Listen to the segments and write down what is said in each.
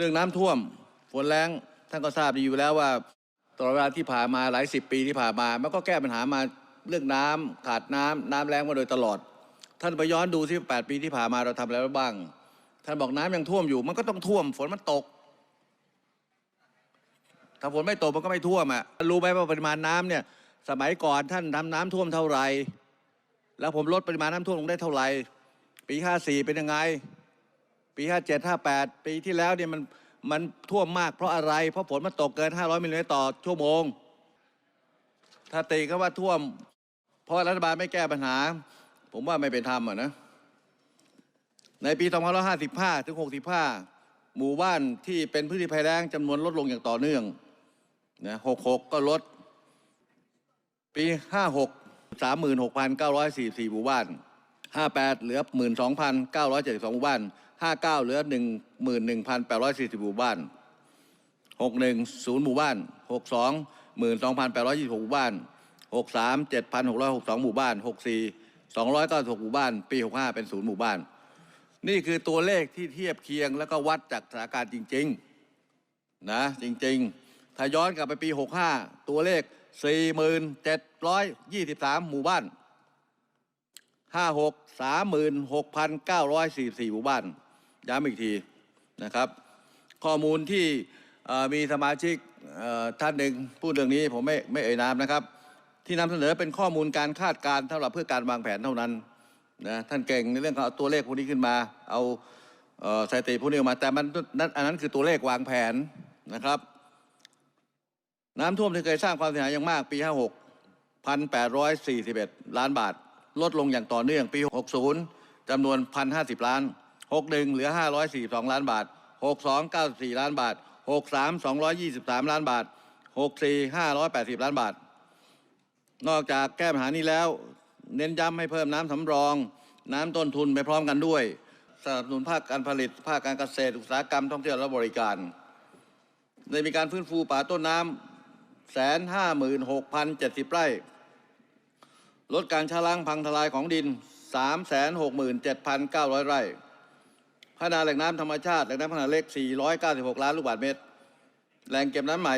รื่องน้ำท่วมฝนแรงท่านก็ทราบดีอยู่แล้วว่าตลอดเวลาที่ผ่านมาหลายสิบปีที่ผ่านมามันก็แก้ปัญหามาเรื่องน้ำขาดน้ำน้ำแรงมาโดยตลอด ท่านไปย้อนดูที่แปดปีที่ผ่านมาเราทำอะไรไว้บ้าง ท่านบอกน้ำยังท่วมอยู่ มันก็ต้องท่วม ฝนมันตก ถ้าฝนไม่ตกมันก็ไม่ท่วมอะรู้ไหมว่าปริมาณน้ำเนี่ย สมัยก่อนท่านทำน้ำท่วมเท่าไหร่แล้วผมลดปริมาณน้ำท่วมลงได้เท่าไหร่ปีห้าสี่เป็นยังไง ปีห้าเจ็ดห้าแปดปีที่แล้วเนี่ยมันมันท่วมมากเพราะอะไร เพราะฝนมันตกเกินห้าร้อยมิลลิเมตรต่อชั่วโมง ถ้าตีก็ว่าท่วม เพราะรัฐบาลไม่แก้ปัญหา ผมว่าไม่เป็นธรรมอะนะ ในปี2555ถึง65หมู่บ้านที่เป็นพื้นที่ภัยแล้งจำนวนลดลงอย่างต่อเนื่องนะ66ก็ลด ปี56 36,944หมู่บ้าน58เหลือ12,972หมู่บ้าน 59 เหลือ 11,840 หมู่บ้าน 61ศูนย์หมู่บ้าน 62 12,826 หมู่บ้าน 63 7,662 หมู่บ้าน 64 296 หมู่บ้าน ปี 65 เป็นศูนย์หมู่บ้าน นี่คือตัวเลขที่เทียบเคียงแล้วก็วัดจากสถานการณ์จริงๆนะจริงๆ ถ้าย้อนกลับไปปี 65 ตัวเลข 4,723 หมู่บ้าน56 36,944 หมู่บ้าน ย้ำอีกทีนะครับ ข้อมูลที่มีสมาชิกท่านหนึ่งพูดเรื่องนี้ผมไม่ไม่เอ่ยนามนะครับ ที่นำเสนอเป็นข้อมูลการคาดการณ์สำหรับเพื่อการวางแผนเท่านั้นนะท่านเก่งในเรื่องของเอาตัวเลขพวกนี้ขึ้นมา เอาสถิติพวกนี้ออกมาแต่มันนั่นอันนั้นคือตัวเลขวางแผนนะครับ น้ำท่วมที่เคยสร้างความเสียหายอย่างมากปี 56 1,841 ล้านบาท ลดลงอย่างต่อเนื่องปี 60จำนวน 1,050 ล้าน 61เหลือ542ล้านบาท62 94ล้านบาท63 223ล้านบาท64 580ล้านบาท นอกจากแก้ปัญหานี้แล้ว เน้นย้ำให้เพิ่มน้ำสำรอง น้ำต้นทุนไปพร้อมกันด้วยสนับสนุนภาคการผลิต ภาคการเกษตรอุตสาหกรรมท่องเที่ยวและบริการได้มีการฟื้นฟูป่าต้นน้ำแสนห้าหมื่นหกพันเจ็ดสิบไร่ ลดการชะล้างพังทลายของดินสามแสนหกหมื่นเจ็ดพันเก้าร้อยไร่ พัฒนาแหล่งน้ำธรรมชาติแหล่งน้ำขนาดเล็ก 496 ล้านลูกบาศก์เมตร แหล่งเก็บน้ำใหม่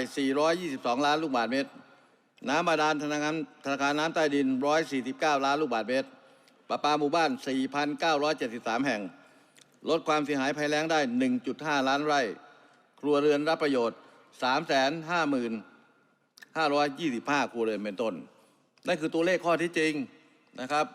422 ล้านลูกบาศก์เมตร น้ำบาดาลธนาคารธนาคารน้ำใต้ดิน 149 ล้านลูกบาศก์เมตรประปาหมู่บ้าน 4,973 แห่ง ลดความเสียหายภัยแล้งได้ 1.5 ล้านไร่ ครัวเรือนรับประโยชน์ 350,525 ครัวเรือนเป็นต้น นั่นคือตัวเลขข้อที่จริงนะครับ